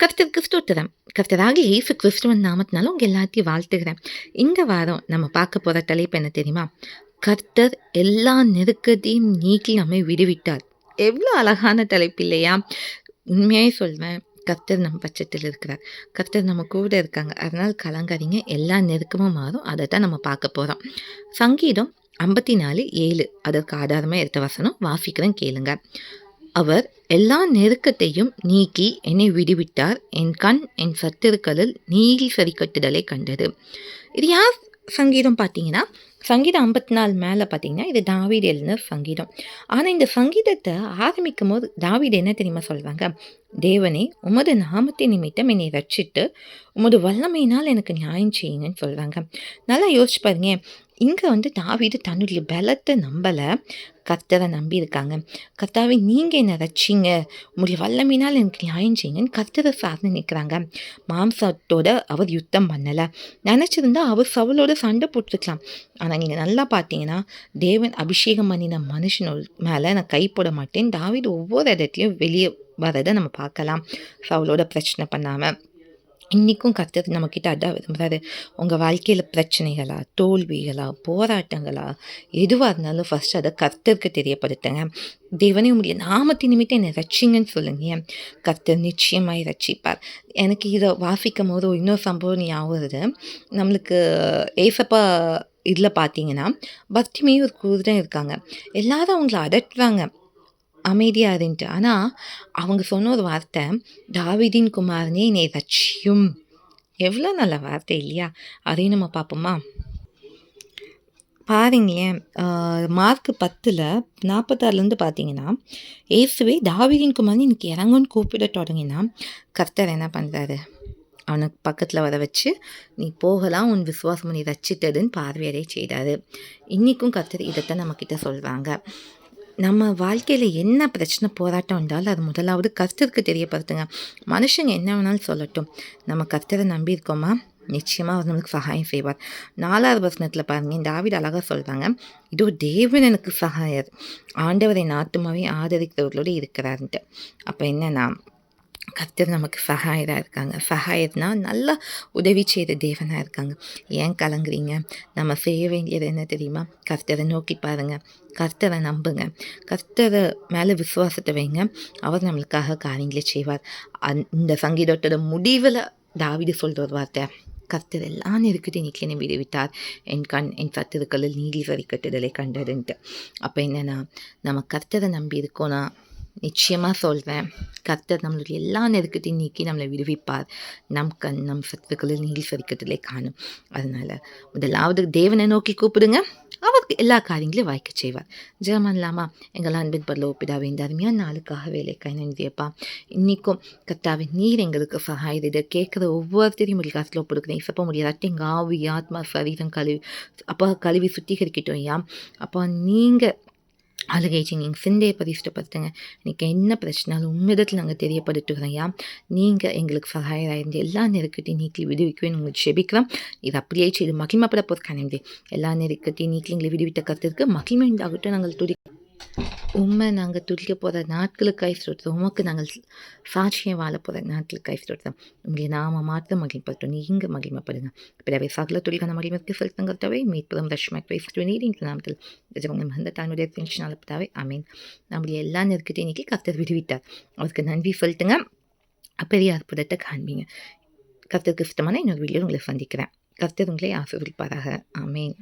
கர்த்தருக்கு ஸ்தோத்திரம் கர்த்தராக இயேசு கிறிஸ்துவன் நாமத்தினால உங்கள் எல்லாத்தையும் வாழ்த்துகிறேன். இந்த வாரம் நம்ம பார்க்க போகிற தலைப்பு என்ன தெரியுமா? கர்த்தர் எல்லா நெருக்கத்தையும் நீக்கி நம்மை விடுவிட்டார். எவ்வளோ அழகான தலைப்பு இல்லையா? உண்மையாக சொல்வேன் கர்த்தர் நம்ம பட்சத்தில் இருக்கிறார். கர்த்தர் நம்ம கூட இருக்காங்க. அதனால் கலங்காதீங்க. எல்லா நெருக்கமும் மாறும். அதை தான் நம்ம பார்க்க போகிறோம் சங்கீதம் ஐம்பத்தி நாலு ஏழு. அதற்கு ஆதாரமாக எடுத்த வசனம் வாசிக்கிறேன் கேளுங்க. அவர் எல்லா நெருக்கத்தையும் நீக்கி என்னை விடுவிட்டார். என் கண் என் சத்திருக்களில் நீதி சரிக்கட்டுதலை கண்டது. இது யார் சங்கீதம் பார்த்தீங்கன்னா? சங்கீதம் ஐம்பத்தி நாலு மேலே பார்த்தீங்கன்னா இது தாவீது எழுந்த சங்கீதம். ஆனால் இந்த சங்கீதத்தை ஆரம்பிக்கும் போது தாவீது என்ன தெரியுமா சொல்கிறாங்க தேவனே உமது நாமத்தை நிமித்தம் என்னை ரட்சித்து உமது வல்லமையினால் எனக்கு நியாயம் செய்யுங்கன்னு சொல்கிறாங்க நல்லா யோசிச்சு பாருங்க. இங்கே வந்து தாவீது தன்னுடைய பலத்தை நம்பலை. கர்த்தரை நம்பியிருக்காங்க. கர்த்தாவே நீங்கள் என்னை ரச்சிங்க உங்களுடைய வல்லமையினால் எனக்கு நியாயம் செய்யுங்கன்னு கர்த்தரை சார்ந்து நிற்கிறாங்க. மாம்சத்தோட அவர் யுத்தம் பண்ணலை. நினச்சிருந்தா அவர் சவுளோட சண்டை போட்டிருக்கலாம். ஆனால் நீங்கள் நல்லா பார்த்தீங்கன்னா தேவன் அபிஷேகம் பண்ணின மனுஷனோட மேலே நான் கை போட மாட்டேன். தாவீது ஒவ்வொரு இடத்துலையும் வெளியே வரதை நம்ம பார்க்கலாம். சவுலோட பிரச்சனை பண்ணாமல் இன்றைக்கும் கர்த்தர் நம்மக்கிட்ட அதான் விரும்புகிறாரு உங்கள் வாழ்க்கையில் பிரச்சனைகளா தோல்விகளா போராட்டங்களா எதுவாக இருந்தாலும் ஃபஸ்ட் அதை கர்த்தருக்கு தெரியப்படுத்துங்க. தேவனே உங்களுடைய நாமத்தின் நிமித்தம் என்னை ரட்சிங்கன்னு சொல்லுங்க. கர்த்தர் நிச்சயமாக ரட்சிப்பார். எனக்கு இதை வாசிக்கும் போது இன்னொரு சம்பவம் ஞாபகம் வருது. நம்மளுக்கு ஏசப்பா இதில் பார்த்தீங்கன்னா பக்திமே ஒரு குதிரை இருக்காங்க. எல்லாரும் அவங்கள அதட்டுறாங்க. அமைதியாக இருந்துட்டு. ஆனால் அவங்க சொன்ன ஒரு வார்த்தை தாவிதின் குமாரனே நே ரட்சியும். எவ்வளோ நல்ல வார்த்தை இல்லையா? அதையும் நம்ம பார்ப்போமா? பாருங்களேன் மார்க் பத்தில் நாற்பத்தாறுலேருந்து பார்த்தீங்கன்னா ஏசுவே தாவிதின் குமாரன் இன்னைக்கு இறங்குன்னு கூப்பிட தொடங்கினா கர்த்தர் என்ன பண்ணுறாரு அவனுக்கு பக்கத்தில் வர வச்சு நீ போகலாம் உன் விசுவாசம் நீ ரச்சித்ததுன்னு பார்வையடைய செய்தார். இன்றைக்கும் கர்த்தர் இதைத்தான் நம்மக்கிட்ட சொல்கிறாங்க நம்ம வாழ்க்கையில் என்ன பிரச்சனை போராட்டம் இருந்தாலும் அது முதலாவது கர்த்தருக்கு தெரியப்படுத்துங்க. மனுஷங்க என்ன வேணாலும் சொல்லட்டும். நம்ம கர்த்தரை நம்பியிருக்கோமா நிச்சயமாக அவர் நம்மளுக்கு சகாயம் செய்வார். நாலாவது வசனத்தில் பாருங்கள் இந்த ஆவிட அழகாக சொல்கிறாங்க இதோ தேவன் எனக்கு சகாயர். ஆண்டவரை நாட்டுமாவே ஆதரிக்கிறவர்களோடு இருக்கிறாருன்ட்டு. அப்போ என்னென்னா கர்த்தர் நமக்கு ஃபஹாயராக இருக்காங்க. ஃபஹாயர்னால் நல்லா உதவி செய்த தேவனாக இருக்காங்க. ஏன் கலங்குறீங்க? நம்ம செய்ய வேண்டியது என்ன தெரியுமா? கர்த்தரை நோக்கி பாருங்கள் கர்த்தரை நம்புங்க. கர்த்தரை மேலே விசுவாசத்தை வைங்க. அவர் நம்மளுக்காக காரியங்களை செய்வார். அந் இந்த சங்கீதத்தோட முடிவில் தாவிடு சொல்கிற ஒரு வார்த்தை. கர்த்தர் எல்லாம் நெருக்கத்தை இன்னைக்கு விடுவிட்டார் விடுவித்தார். என் கண் என் சத்துருக்களில் நீதி வரி கட்டுதலை கண்டதுன்ட்டு. அப்போ என்னென்னா நம்ம கர்த்தரை நம்பி இருக்கோன்னா நிச்சயமாக சொல்கிறேன் கர்த்தர் நம்மளுடைய எல்லா நெருக்கத்தையும் நீக்கி நம்மளை விடுவிப்பார். நம் கண் நம் சத்துக்களில் நீல் சரிக்கத்திலே காணும். அதனால் முதலாவது தேவனை நோக்கி கூப்பிடுங்க. அவருக்கு எல்லா காரியங்களையும் வாய்க்க செய்வார். ஜெபம் இல்லாமல் எங்கள் அன்பின் பரல ஒப்பிடாவே இந்த அருமையான நாளுக்காக வேலை கை நன்றியப்பா. இன்றைக்கும் கர்த்தாவே நீர் எங்களுக்கு சகாயது இதை கேட்குற ஒவ்வொருத்தரையும் முடிய காசில் ஒப்படுக்கிறேன் இப்போ முடியாது எங்கள் ஆவி ஆத்மா சரீரம் கழுவி அப்பா கழுவி சுத்திகரிக்கட்டும் ஐயா. அப்பா நீங்கள் அழுகைச்சி நீங்கள் சிந்தையை பரிசுப்படுத்துங்க இன்றைக்கி என்ன பிரச்சனாலும் உம்மிடத்தில் நாங்கள் தெரியப்படுத்துகிறோம் ஐயா. நீங்கள் எங்களுக்கு சகாயராயிருந்து எல்லா நெருக்கட்டையும் நீக்கி விடுவிக்குவேன் உங்களுக்கு செபிக்கிறோம். இது அப்படியே செய்து மகிழ்மப்பட போகிற கணிந்து எல்லா நெருக்கட்டையும் நீக்கி எங்களை விடுவித்த கருத்திற்கு மகிழ்மை உண்டாகட்டும். நாங்கள் துடி உண்மை நாங்கள் துடிக்க போகிற நாட்களுக்கு கை உமக்கு நாங்கள் சாட்சியம் வாழ போகிற நாட்களுக்கு கை சொல்கிறோம் உங்களுடைய நாம மாத்திரம் மகிழ்ப்பட்டோம் நீங்கள் மகிழ்மைப்படுங்க பிறவை சகல துளிக்கான மகிழ்மைக்கு செலுத்தங்கிறதவை மீட்புறம் ரஷ்மை பேசிட்டு நீடிங்க நாமத்தில் நிஜமாக அந்த தன்னுடைய பென்ஷன் அனுப்பதாவே அமீன் நம்முடைய எல்லா நெருக்கத்தையும் இன்றைக்கி கத்தர் விடுவிட்டார். அவருக்கு நன்றி சொல்லிட்டுங்க பெரிய அற்புதத்தை காண்பீங்க. கத்தருக்கு இஷ்டமான இன்னொரு வீடியோ உங்களை சந்திக்கிறேன். கத்தர் உங்களை ஆசீர்வதிப்பாராக. ஆமீன்.